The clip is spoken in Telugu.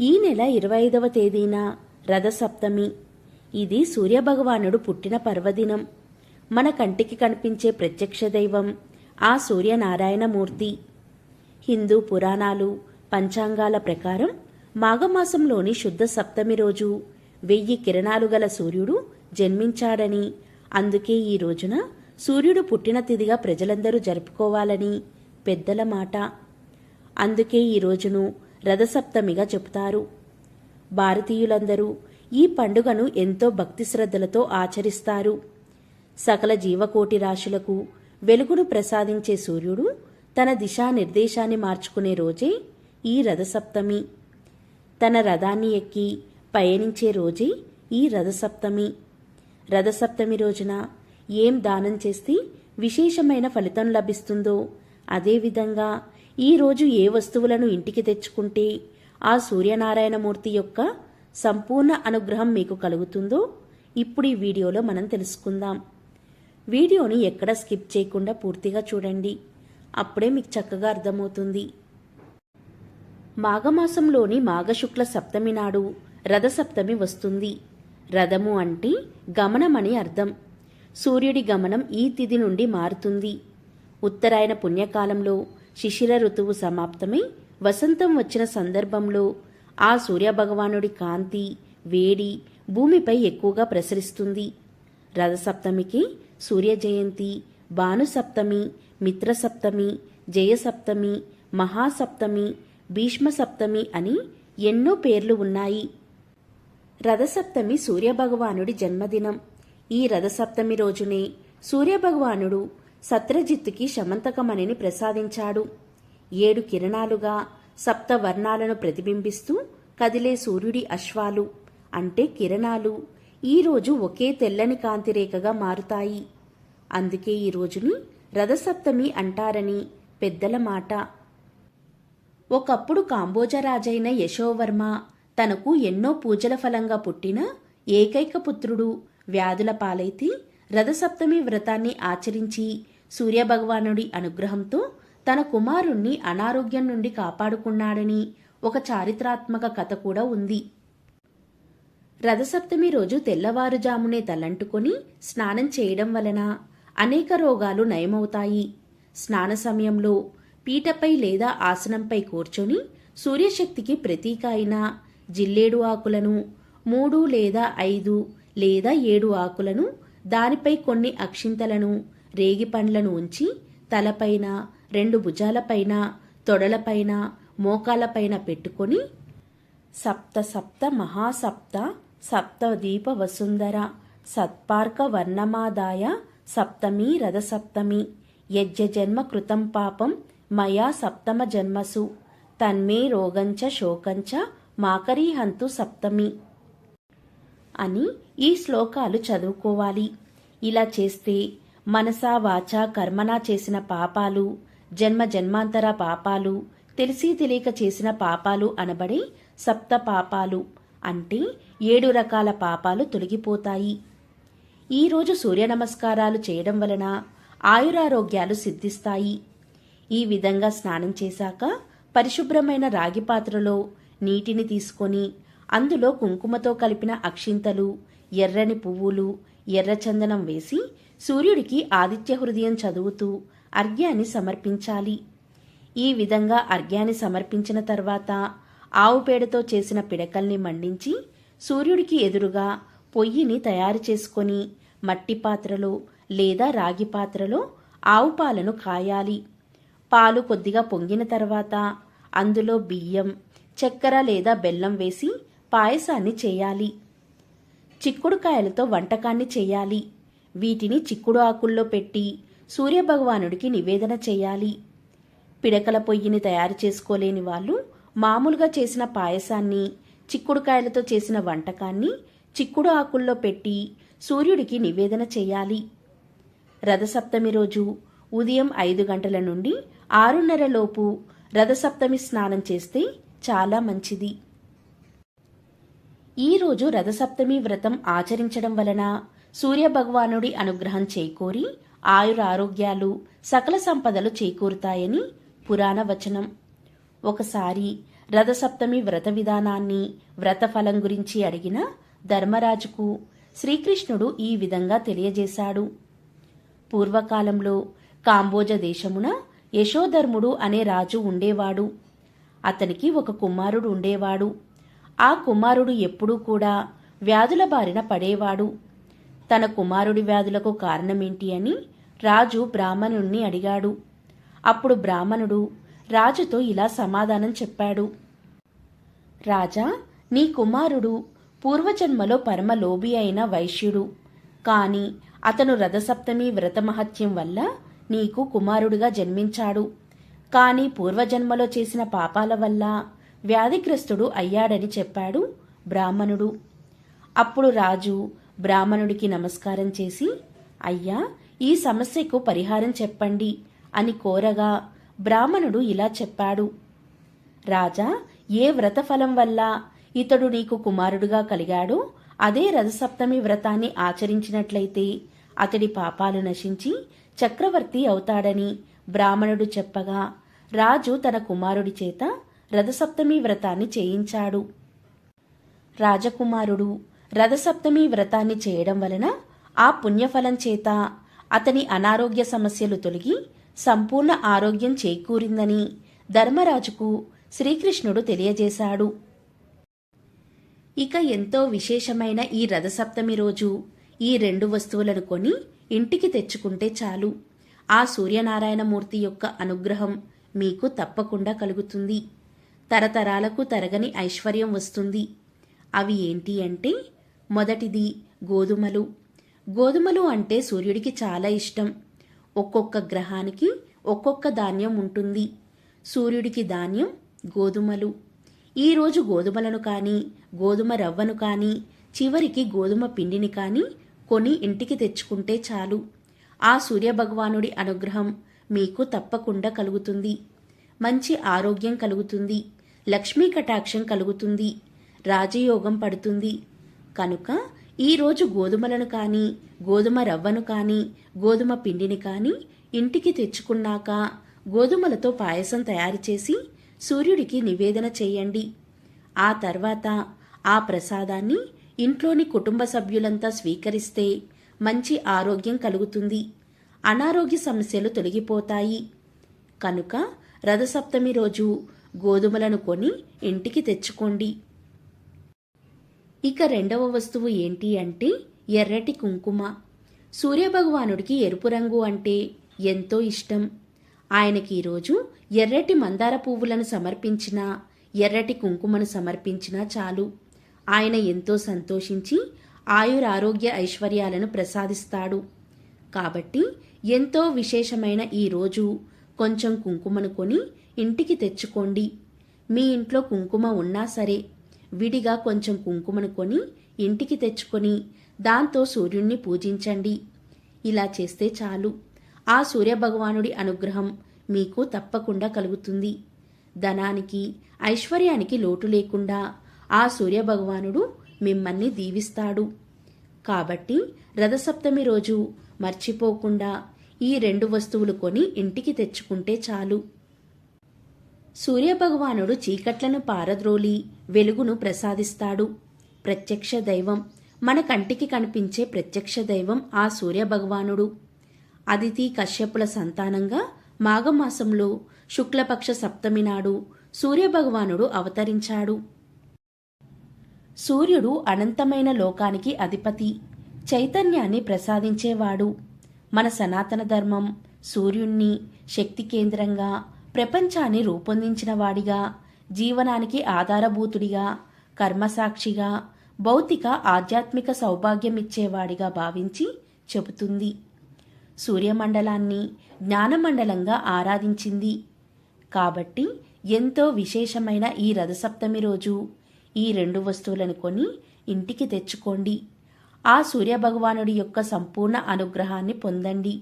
ఈ నెల ఇరవై ఐదవ తేదీన రథసప్తమి. ఇది సూర్యభగవానుడు పుట్టిన పర్వదినం. మన కంటికి కనిపించే ప్రత్యక్ష దైవం ఆ సూర్యనారాయణమూర్తి. హిందూ పురాణాలు పంచాంగాల ప్రకారం మాఘమాసంలోని శుద్ధ సప్తమి రోజు వెయ్యి కిరణాలు గల సూర్యుడు జన్మించాడని అందుకే ఈ రోజున సూర్యుడు పుట్టిన తిథిగా ప్రజలందరూ జరుపుకోవాలని పెద్దల మాట. అందుకే ఈ రోజును రథసప్తమిగా చెబుతారు. భారతీయులందరూ ఈ పండుగను ఎంతో భక్తి శ్రద్ధలతో ఆచరిస్తారు. సకల జీవకోటి రాశులకు వెలుగును ప్రసాదించే సూర్యుడు తన దిశానిర్దేశాన్ని మార్చుకునే రోజే ఈ రథసప్తమి. తన రథాన్ని ఎక్కి పయనించే రోజే ఈ రథసప్తమి. రథసప్తమి రోజున ఏం దానం చేస్తే విశేషమైన ఫలితం లభిస్తుందో అదేవిధంగా ఈరోజు ఏ వస్తువులను ఇంటికి తెచ్చుకుంటే ఆ సూర్యనారాయణమూర్తి యొక్క సంపూర్ణ అనుగ్రహం మీకు కలుగుతుందో ఇప్పుడు ఈ వీడియోలో మనం తెలుసుకుందాం. వీడియోని ఎక్కడ స్కిప్ చేయకుండా పూర్తిగా చూడండి. అప్పుడే మీకు చక్కగా అర్థమవుతుంది. మాఘమాసంలోని మాఘశుక్ల సప్తమి నాడు రథసప్తమి వస్తుంది. రథము అంటే గమనమని అర్థం. సూర్యుడి గమనం ఈ తిథి నుండి మారుతుంది. ఉత్తరాయణ పుణ్యకాలంలో శిశిర ఋతువు సమాప్తమై వసంతం వచ్చిన సందర్భంలో ఆ సూర్యభగవానుడి కాంతి వేడి భూమిపై ఎక్కువగా ప్రసరిస్తుంది. రథసప్తమికి సూర్య జయంతి భానుసప్తమి మిత్రసప్తమి జయసప్తమి మహాసప్తమి భీష్మసప్తమి అని ఎన్నో పేర్లు ఉన్నాయి. రథసప్తమి సూర్యభగవానుడి జన్మదినం. ఈ రథసప్తమి రోజునే సూర్యభగవానుడు సత్రజిత్తుకి శమంతకమణిని ప్రసాదించాడు. ఏడు కిరణాలుగా సప్త వర్ణాలను ప్రతిబింబిస్తూ కదిలే సూర్యుడి అశ్వాలు. అంటే కిరణాలు ఈరోజు ఒకే తెల్లని కాంతిరేఖగా మారుతాయి. అందుకే ఈ రోజుని రథసప్తమి అంటారని పెద్దల మాట. ఒకప్పుడు కాంబోజరాజైన యశోవర్మ తనకు ఎన్నో పూజల ఫలంగా పుట్టిన ఏకైక పుత్రుడు వ్యాధుల పాలైతే రథసప్తమి వ్రతాన్ని ఆచరించి సూర్యభగవానుడి అనుగ్రహంతో తన కుమారుణ్ణి అనారోగ్యం నుండి కాపాడుకున్నాడని ఒక చారిత్రాత్మక కథ కూడా ఉంది. రథసప్తమి రోజు తెల్లవారుజామునే తలంటుకొని స్నానం చేయడం వలన అనేక రోగాలు నయమవుతాయి. స్నాన సమయంలో పీటపై లేదా ఆసనంపై కూర్చొని సూర్యశక్తికి ప్రతీక అయిన జిల్లేడు ఆకులను మూడు లేదా ఐదు లేదా ఏడు ఆకులను దానిపై కొన్ని అక్షింతలను రేగి పండ్లను ఉంచి తలపైన రెండు భుజాలపైన తొడలపైన మోకాలపైన పెట్టుకొని సప్త సప్త మహాసప్త సప్త దీప వసుంధర సత్పార్క వర్ణమాదాయ సప్తమి రథసప్తమి యజ్ఞ జన్మ కృతం పాపం మయా సప్తమ జన్మసు తన్మే రోగంచ శోకంచ మాకరీహంతు సప్తమి అని ఈ శ్లోకాలు చదువుకోవాలి. ఇలా చేస్తే మనసా వాచా కర్మనా చేసిన పాపాలు జన్మ జన్మాంతర పాపాలు తెలిసి తెలియక చేసిన పాపాలు అనబడే సప్త పాపాలు అంటే ఏడు రకాల పాపాలు తొలగిపోతాయి. ఈరోజు సూర్య నమస్కారాలు చేయడం వలన ఆయురారోగ్యాలు సిద్ధిస్తాయి. ఈ విధంగా స్నానం చేశాక పరిశుభ్రమైన రాగి పాత్రలో నీటిని తీసుకొని అందులో కుంకుమతో కలిపిన అక్షింతలు ఎర్రని పువ్వులు ఎర్రచందనం వేసి సూర్యుడికి ఆదిత్య హృదయం చదువుతూ అర్ఘ్యాన్ని సమర్పించాలి. ఈ విధంగా అర్ఘ్యాన్ని సమర్పించిన తర్వాత ఆవు పేడతో చేసిన పిడకల్ని మండించి సూర్యుడికి ఎదురుగా పొయ్యిని తయారు చేసుకొని మట్టి పాత్రలో లేదా రాగి పాత్రలో ఆవు పాలను కాయాలి. పాలు కొద్దిగా పొంగిన తర్వాత అందులో బియ్యం చక్కెర లేదా బెల్లం వేసి పాయసాన్ని చేయాలి. చిక్కుడుకాయలతో వంటకాన్ని చేయాలి. వీటిని చిక్కుడు ఆకుల్లో పెట్టి సూర్యభగవానుడికి నివేదన చేయాలి. పిడకల పొయ్యిని తయారు చేసుకోలేని వాళ్ళు మామూలుగా చేసిన పాయసాన్ని చిక్కుడుకాయలతో చేసిన వంటకాన్ని చిక్కుడు ఆకుల్లో పెట్టి సూర్యుడికి నివేదన చేయాలి. రథసప్తమి రోజు ఉదయం ఐదు గంటల నుండి ఆరున్నర లోపు రథసప్తమి స్నానం చేస్తే చాలా మంచిది. ఈరోజు రథసప్తమి వ్రతం ఆచరించడం వలన సూర్యభగవానుడి అనుగ్రహం చేకూరి ఆయురారోగ్యాలు సకల సంపదలు చేకూరుతాయని పురాణ వచనం. ఒకసారి రథసప్తమి వ్రత విధానాన్ని వ్రతఫలం గురించి అడిగిన ధర్మరాజుకు శ్రీకృష్ణుడు ఈ విధంగా తెలియజేశాడు. పూర్వకాలంలో కాంబోజ దేశమున యశోధర్ముడు అనే రాజు ఉండేవాడు. అతనికి ఒక కుమారుడు ఉండేవాడు. ఆ కుమారుడు ఎప్పుడూ కూడా వ్యాధుల బారిన పడేవాడు. తన కుమారుడి వ్యాధులకు కారణమేంటి అని రాజు బ్రాహ్మణుణ్ణి అడిగాడు. అప్పుడు బ్రాహ్మణుడు రాజుతో ఇలా సమాధానం చెప్పాడు. రాజా నీ కుమారుడు పూర్వజన్మలో పరమలోభి అయిన వైశ్యుడు. కాని అతను రథసప్తమి వ్రతమహత్యం వల్ల నీకు కుమారుడిగా జన్మించాడు. కాని పూర్వజన్మలో చేసిన పాపాల వల్ల వ్యాధిగ్రస్తుడు అయ్యాడని చెప్పాడు బ్రాహ్మణుడు. అప్పుడు రాజు బ్రాహ్మణుడికి నమస్కారం చేసి అయ్యా ఈ సమస్యకు పరిహారం చెప్పండి అని కోరగా బ్రాహ్మణుడు ఇలా చెప్పాడు. రాజా ఏ వ్రతఫలం వల్ల ఇతడు నీకు కుమారుడుగా కలిగాడో అదే రథసప్తమి వ్రతాన్ని ఆచరించినట్లయితే అతడి పాపాలు నశించి చక్రవర్తి అవుతాడని బ్రాహ్మణుడు చెప్పగా రాజు తన కుమారుడి చేత రథసప్తమి వ్రతాన్ని చేయించాడు. రాజకుమారుడు రథసప్తమి వ్రతాన్ని చేయడం వలన ఆ పుణ్యఫలం చేత అతని అనారోగ్య సమస్యలు తొలగి సంపూర్ణ ఆరోగ్యం చేకూరిందని ధర్మరాజుకు శ్రీకృష్ణుడు తెలియజేశాడు. ఇక ఎంతో విశేషమైన ఈ రథసప్తమి రోజు ఈ రెండు వస్తువులను కొని ఇంటికి తెచ్చుకుంటే చాలు. ఆ సూర్యనారాయణమూర్తి యొక్క అనుగ్రహం మీకు తప్పకుండా కలుగుతుంది. తరతరాలకు తరగని ఐశ్వర్యం వస్తుంది. అవి ఏంటి అంటే మొదటిది గోధుమలు. గోధుమలు అంటే సూర్యుడికి చాలా ఇష్టం. ఒక్కొక్క గ్రహానికి ఒక్కొక్క ధాన్యం ఉంటుంది. సూర్యుడికి ధాన్యం గోధుమలు. ఈరోజు గోధుమలను కానీ గోధుమ రవ్వను కానీ చివరికి గోధుమ పిండిని కానీ కొని ఇంటికి తెచ్చుకుంటే చాలు. ఆ సూర్యభగవానుడి అనుగ్రహం మీకు తప్పకుండా కలుగుతుంది. మంచి ఆరోగ్యం కలుగుతుంది. లక్ష్మీ కటాక్షం కలుగుతుంది. రాజయోగం పడుతుంది. కనుక ఈరోజు గోధుమలను కానీ గోధుమ రవ్వను కానీ గోధుమ పిండిని కానీ ఇంటికి తెచ్చుకున్నాక గోధుమలతో పాయసం తయారు చేసి సూర్యుడికి నివేదన చేయండి. ఆ తర్వాత ఆ ప్రసాదాన్ని ఇంట్లోని కుటుంబ సభ్యులంతా స్వీకరిస్తే మంచి ఆరోగ్యం కలుగుతుంది. అనారోగ్య సమస్యలు తొలగిపోతాయి. కనుక రథసప్తమి రోజు గోధుమలను కొని ఇంటికి తెచ్చుకోండి. ఇక రెండవ వస్తువు ఏంటి అంటే ఎర్రటి కుంకుమ. సూర్యభగవానుడికి ఎరుపు రంగు అంటే ఎంతో ఇష్టం. ఆయనకి ఈరోజు ఎర్రటి మందార పువ్వులను సమర్పించినా ఎర్రటి కుంకుమను సమర్పించినా చాలు. ఆయన ఎంతో సంతోషించి ఆయురారోగ్య ఐశ్వర్యాలను ప్రసాదిస్తాడు. కాబట్టి ఎంతో విశేషమైన ఈ రోజు కొంచెం కుంకుమను కొని ఇంటికి తెచ్చుకోండి. మీ ఇంట్లో కుంకుమ ఉన్నా సరే విడిగా కొంచెం కుంకుమను కొని ఇంటికి తెచ్చుకొని దాంతో సూర్యుణ్ణి పూజించండి. ఇలా చేస్తే చాలు. ఆ సూర్యభగవానుడి అనుగ్రహం మీకు తప్పకుండా కలుగుతుంది. ధనానికి ఐశ్వర్యానికి లోటు లేకుండా ఆ సూర్యభగవానుడు మిమ్మల్ని దీవిస్తాడు. కాబట్టి రథసప్తమి రోజు మర్చిపోకుండా ఈ రెండు వస్తువులు కొని ఇంటికి తెచ్చుకుంటే చాలు. సూర్యభగవానుడు చీకట్లను పారద్రోలి వెలుగును ప్రసాదిస్తాడు. ప్రత్యక్ష దైవం. మన కంటికి కనిపించే ప్రత్యక్ష దైవం ఆ సూర్యభగవానుడు. అదితి కశ్యపుల సంతానంగా మాఘమాసంలో శుక్లపక్ష సప్తమి నాడు సూర్యభగవానుడు అవతరించాడు. సూర్యుడు అనంతమైన లోకానికి అధిపతి. చైతన్యాన్ని ప్రసాదించేవాడు. మన సనాతన ధర్మం సూర్యుణ్ణి శక్తి కేంద్రంగా ప్రపంచాన్ని రూపొందించినవాడిగా జీవనానికి ఆధారభూతుడిగా కర్మసాక్షిగా భౌతిక ఆధ్యాత్మిక సౌభాగ్యమిచ్చేవాడిగా భావించి చెబుతుంది. సూర్యమండలాన్ని జ్ఞానమండలంగా ఆరాధించింది. కాబట్టి ఎంతో విశేషమైన ఈ రథసప్తమి రోజు ఈ రెండు వస్తువులను కొని ఇంటికి తెచ్చుకోండి. ఆ సూర్యభగవానుడి యొక్క సంపూర్ణ అనుగ్రహాన్ని పొందండి.